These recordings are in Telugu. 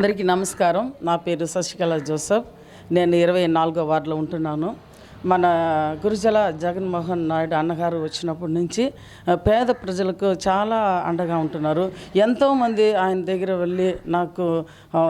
అందరికీ నమస్కారం. నా పేరు శశికళ జోసఫ్. నేను ఇరవై నాలుగో వార్డులో ఉంటున్నాను. మన గురుజల జగన్మోహన్ నాయుడు అన్నగారు వచ్చినప్పటి నుంచి పేద ప్రజలకు చాలా అండగా ఉంటున్నారు. ఎంతోమంది ఆయన దగ్గర వెళ్ళి నాకు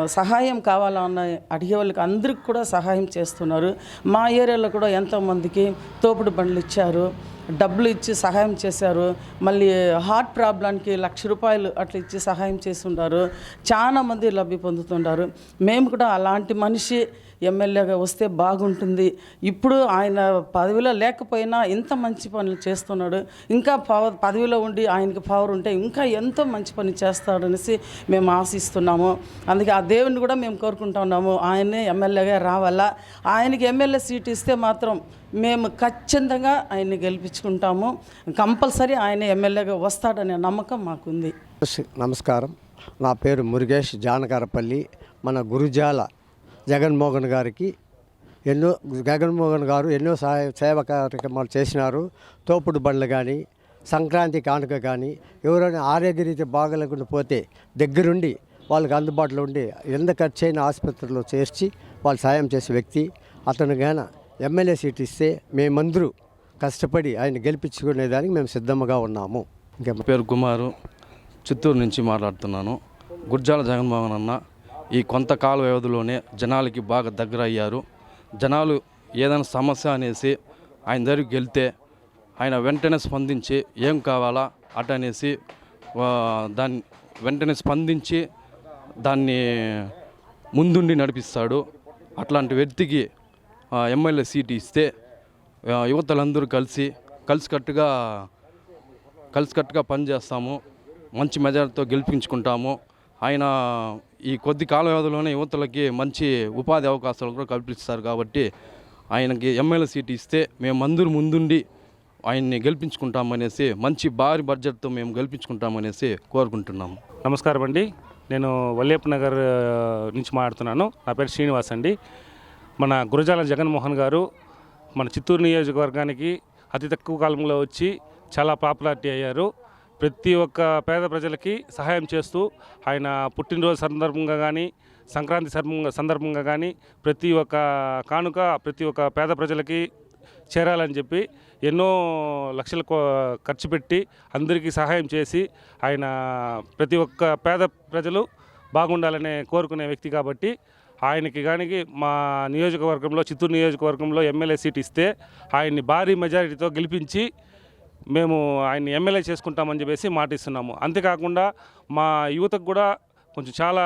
సహాయం కావాలన్న అడిగే వాళ్ళకి అందరికి కూడా సహాయం చేస్తున్నారు. మా ఏరియాలో కూడా ఎంతోమందికి తోపుడు బండ్లు ఇచ్చారు డబ్బులు ఇచ్చి సహాయం చేశారు. మళ్ళీ హార్ట్ ప్రాబ్లంకి లక్ష రూపాయలు అట్లా ఇచ్చి సహాయం చేస్తుంటారు చాలా మంది లబ్ధి పొందుతుంటారు మేము కూడా అలాంటి మనిషి ఎమ్మెల్యేగా వస్తే బాగుంటుంది. ఇప్పుడు ఆయన పదవిలో లేకపోయినా ఇంత మంచి పనులు చేస్తున్నాడు. ఇంకా పవర్ పదవిలో ఉండి ఆయనకి పవర్ ఉంటే ఇంకా ఎంతో మంచి పని చేస్తాడనేసి మేము ఆశిస్తున్నాము. అందుకే ఆ దేవుని కూడా మేము కోరుకుంటున్నాము ఆయనే ఎమ్మెల్యేగా రావాలా? ఆయనకి ఎమ్మెల్యే సీట్ ఇస్తే మాత్రం మేము ఖచ్చితంగా ఆయన్ని గెలిపించుకుంటాము. కంపల్సరీ ఆయన ఎమ్మెల్యేగా వస్తాడనే నమ్మకం మాకుంది. నమస్కారం. నా పేరు మురుగేష్ జానకారపల్లి మన గురుజాల జగన్మోహన్ గారికి ఎన్నో జగన్మోహన్ గారు ఎన్నో సహాయ సేవ కార్యక్రమాలు చేసినారు. తోపుడు బండ్లు కానీ సంక్రాంతి కానుక కానీ ఎవరైనా ఆరోగ్యరీతి బాగలేకుండా పోతే దగ్గరుండి వాళ్ళకి అందుబాటులో ఉండి ఎంత ఖర్చు అయిన ఆసుపత్రిలో చేర్చి వాళ్ళు సాయం చేసే వ్యక్తి. అతను గాన ఎమ్మెల్యే సీట్ ఇస్తే మేమందరూ కష్టపడి ఆయన గెలిపించుకునేదానికి మేము సిద్ధంగా ఉన్నాము. ఇంకా పేరు కుమారు. చిత్తూరు నుంచి మాట్లాడుతున్నాను. గుర్జాల జగన్మోహన్ అన్న. ఈ కొంతకాల వ్యవధిలోనే జనాలకి బాగా దగ్గర అయ్యారు జనాలు ఏదైనా సమస్య అనేసి ఆయన దగ్గరికి వెళ్తే ఆయన వెంటనే స్పందించి ఏం కావాలా అట అనేసి దాన్ని వెంటనే స్పందించి దాన్ని ముందుండి నడిపిస్తాడు. అట్లాంటి వ్యక్తికి ఎమ్మెల్యే సీట్ ఇస్తే యువతలందరూ కలిసి కలిసికట్టుగా కలిసికట్టుగా పనిచేస్తాము. మంచి మెజార్టీతో గెలిపించుకుంటాము. ఆయన ఈ కొద్ది కాల వ్యవధిలోనే యువతలకి మంచి ఉపాధి అవకాశాలు కూడా కల్పిస్తారు కాబట్టి ఆయనకి ఎమ్మెల్యే సీట్ ఇస్తే మేము అందరూ ముందుండి ఆయన్ని గెలిపించుకుంటామనేసి మంచి భారీ బడ్జెట్తో మేము గెలిపించుకుంటామనేసి కోరుకుంటున్నాము. నమస్కారం అండి. నేను వల్లేపు నగర్ నుంచి మాట్లాడుతున్నాను. నా పేరు శ్రీనివాస్ అండి. మన గురజాల జగన్మోహన్ గారు మన చిత్తూరు నియోజకవర్గానికి అతి తక్కువ కాలంలో వచ్చి చాలా పాపులారిటీ అయ్యారు. ప్రతి ఒక్క పేద ప్రజలకి సహాయం చేస్తూ ఆయన పుట్టినరోజు సందర్భంగా కానీ సంక్రాంతి సందర్భంగా సందర్భంగా కానీ ప్రతి ఒక్క కానుక ప్రతి ఒక్క పేద ప్రజలకి చేరాలని చెప్పి ఎన్నో లక్షలు కో- ఖర్చు పెట్టి అందరికీ సహాయం చేసి ఆయన ప్రతి ఒక్క పేద ప్రజలు బాగుండాలనే కోరుకునే వ్యక్తి కాబట్టి ఆయనకి కానీ మా నియోజకవర్గంలో చిత్తూరు నియోజకవర్గంలో ఎమ్మెల్యే సీట్ ఇస్తే ఆయన్ని భారీ మెజారిటీతో గెలిపించి మేము ఆయన్ని ఎమ్మెల్యే చేసుకుంటామని చెప్పేసి మాటిస్తున్నాము. అంతేకాకుండా మా యువతకు కూడా కొంచెం చాలా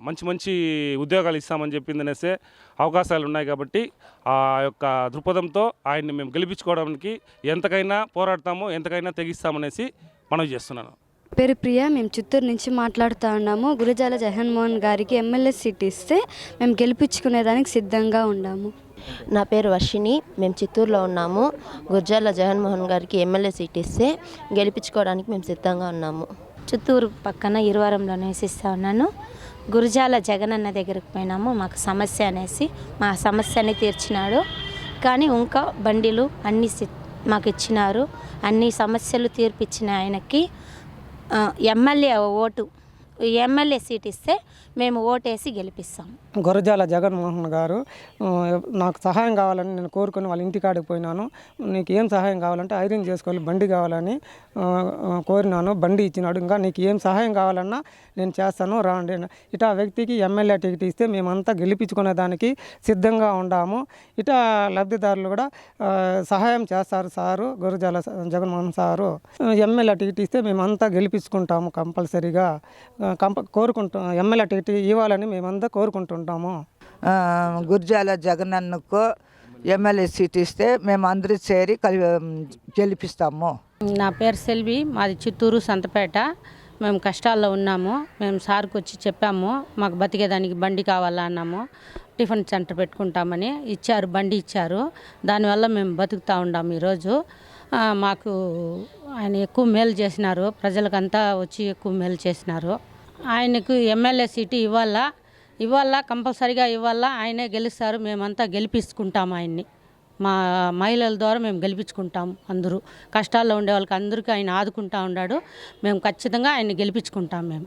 మంచి మంచి ఉద్యోగాలు ఇస్తామని చెప్పింది అవకాశాలు ఉన్నాయి కాబట్టి ఆ యొక్క దృక్పథంతో ఆయన్ని మేము గెలిపించుకోవడానికి ఎంతకైనా పోరాడతాము ఎంతకైనా తెగిస్తామనేసి మనవి చేస్తున్నాను. పేరు ప్రియ. మేము చిత్తూరు నుంచి మాట్లాడుతూ ఉన్నాము. గురజాల జగన్మోహన్ గారికి ఎమ్మెల్యే సీట్ ఇస్తే మేము గెలిపించుకునేదానికి సిద్ధంగా ఉన్నాము. నా పేరు వర్షిణి. మేము చిత్తూరులో ఉన్నాము. గుర్జాల జగన్మోహన్ గారికి ఎమ్మెల్యే సీట్ ఇస్తే గెలిపించుకోవడానికి మేము సిద్ధంగా ఉన్నాము. చిత్తూరు పక్కన ఇరువరంలో నివసిస్తూ ఉన్నాను. గురుజాల జగన్ అన్న దగ్గరికి పోయినాము. మాకు సమస్య అనేసి మా సమస్యని తీర్చినాడు. కానీ ఇంకా బండిలు అన్ని సి- మాకు ఇచ్చినారు. అన్ని సమస్యలు తీర్పిచ్చిన ఆయనకి ఎమ్మెల్యే ఓటు ఎమ్మెల్యే సీట్ ఇస్తే మేము ఓటేసి గెలిపిస్తాం. గురజాల జగన్మోహన్ గారు నాకు సహాయం కావాలని నేను కోరుకుని వాళ్ళ ఇంటికాడికి పోయినాను. నీకు ఏం సహాయం కావాలంటే ఐరన్ చేసుకోవాలి బండి కావాలని కోరినాను బండి ఇచ్చినాడు. ఇంకా నీకు ఏం సహాయం కావాలన్నా నేను చేస్తాను రాండి అని. ఇటా వ్యక్తికి ఎమ్మెల్యే టికెట్ ఇస్తే మేమంతా గెలిపించుకునే దానికి సిద్ధంగా ఉండాము. ఇటా లబ్ధిదారులు కూడా సహాయం చేస్తారు sir Gurajala Jaganmohan sir. MLA ticket ఇస్తే మేమంతా గెలిపించుకుంటాము కంపల్సరీగా. కంప కోరుకుంటాం ఎమ్మెల్యే టికెట్ ఇవ్వాలని మేమంతా కోరుకుంటుంటాము. గుర్జాల జగనన్నకు ఎమ్మెల్యే సీట్ ఇస్తే మేము అందరూ చేరి కలి గెలిపిస్తాము. నా పేరు సెల్వి మాది చిత్తూరు సంతపేట. మేము కష్టాల్లో ఉన్నాము. మేము సార్కి వచ్చి చెప్పాము మాకు బతికేదానికి బండి కావాలా అన్నాము. టిఫిన్ సెంటర్ పెట్టుకుంటామని ఇచ్చారు బండి ఇచ్చారు. దానివల్ల మేము బతుకుతూ ఉన్నాము ఈరోజు. మాకు ఆయన ఎక్కువ మేలు చేసినారు. ప్రజలకంతా వచ్చి ఎక్కువ మేలు చేసినారు. ఆయనకు ఎమ్మెల్యే సీటు ఇవ్వాలా? ఇవ్వాల? కంపల్సరిగా ఇవ్వాలా? ఆయనే గెలుస్తారు. మేమంతా గెలిపించుకుంటాం ఆయన్ని. మా మహిళల ద్వారా మేము గెలిపించుకుంటాం అందరూ. కష్టాల్లో ఉండే వాళ్ళకి అందరికీ ఆయన ఆదుకుంటా ఉన్నాడు. మేము ఖచ్చితంగా ఆయన గెలిపించుకుంటాం మేము.